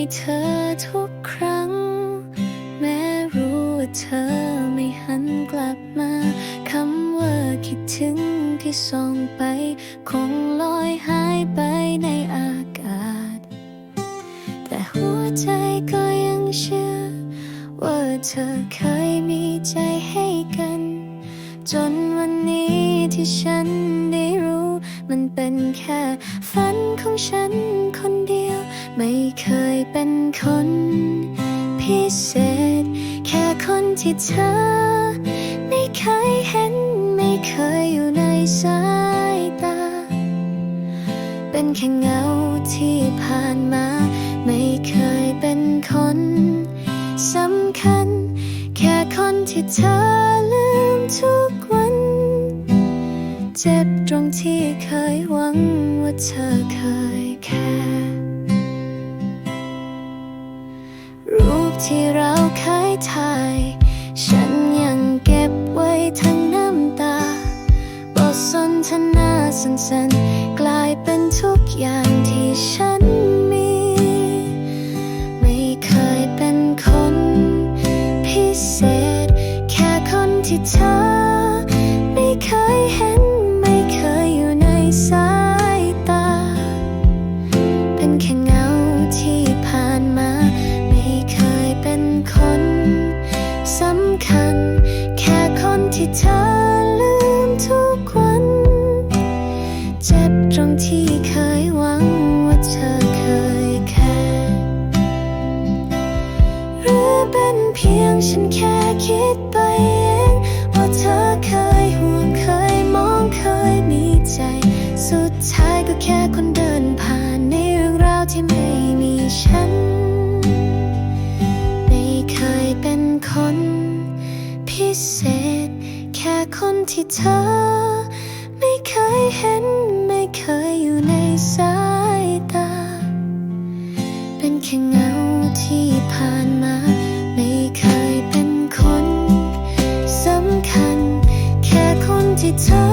ให้เธอทุกครั้ง แม้รู้ว่าเธอไม่หันกลับมาคำว่าคิดถึงที่ส่งไป คงลอยหายไปในอากาศ แต่หัวใจก็ยังเชื่อ ว่าเธอเคยมีใจให้กัน จนวันนี้ที่ฉันได้รู้ มันเป็นแค่ฝันของฉันคนเดียว ไม่เคยเป็นคนพิเศษ แค่คนที่เธอ ไม่เคยเห็น ไม่เคยอยู่ในสายตา เป็นแค่เงาที่ผ่านมา ไม่เคยเป็นคนสำคัญ แค่คนที่เธอลืมทุกวัน เจ็บตรงที่เคยหวังว่าเธอเคยแค่ ที่เราเคยถ่าย ฉันยังเก็บไว้ทั้งน้ำตา บทสนทนาสั้นๆ กลายเป็นทุกอย่างที่ฉันำคัญ แค่คนที่เธอลืมทุกวัน เจ็บตรงที่เคยหวังว่าเธอเคยแค่หรือเป็นเพียงฉันแค่คิดไปเอง ศษ แค่คนที่เธอ ไม่เคยเห็นไม่เคยอยู่ในสายตา เป็นแค่เงาที่ผ่านมา ไม่เคยเป็นคนสำคัญ แค่คนที่เธอ